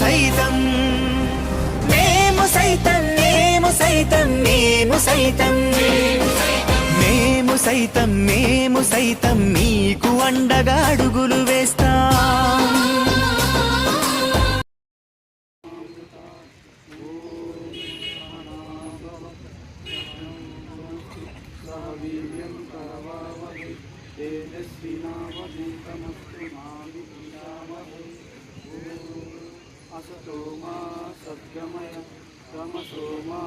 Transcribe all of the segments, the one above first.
సైతం. మేము సైతం మేము సైతం మేము సైతం. మేము సైతం మేము సైతం మీకు అండగా అడుగులు వేస్తాం. असतो मा सद्गमय तमसो मा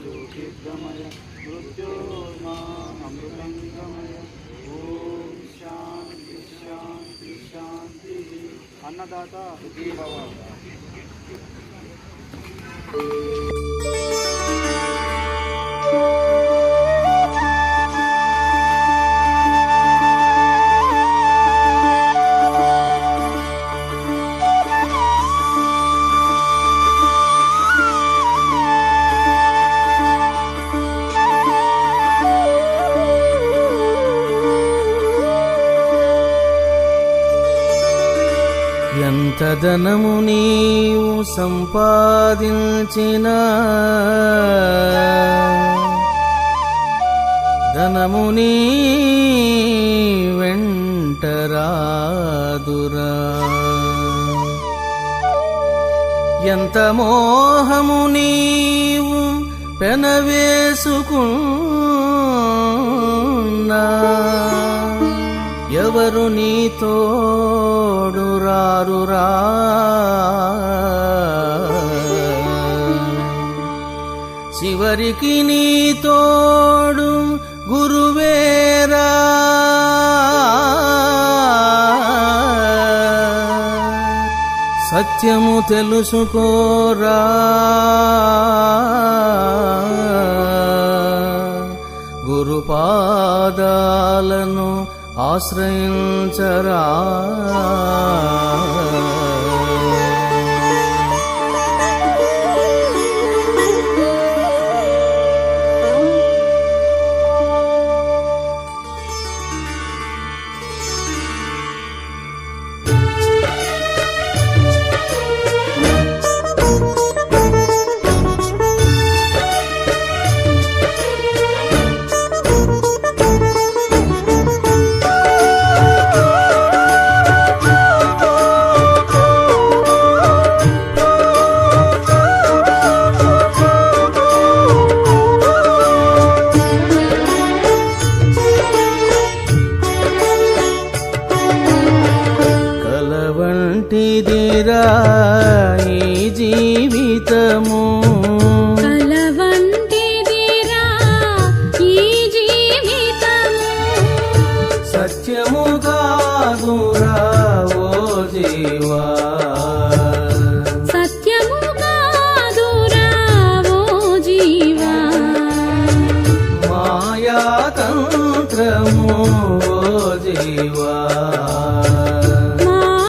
ज्योतिर्गमय मृत्योर्मा अमृतङ्गमय। ॐ शान्ति शान्ति अन्नदाता भव। ఎంత ధనము నీవు సంపాదించిన? ధనము నీ వెంటరాదురా ఎంత మోహము నీవు పెనవేసుకున్నా? ఎవరు నీ తోడు రారురా చివరికి నీ తోడు గురువేరా? సత్యము తెలుసుకోరా? గురుపాదాలను ఆశ్రయించరా? సత్యము కాదురా ఓ జీవా. సత్యము కాదురా ఓ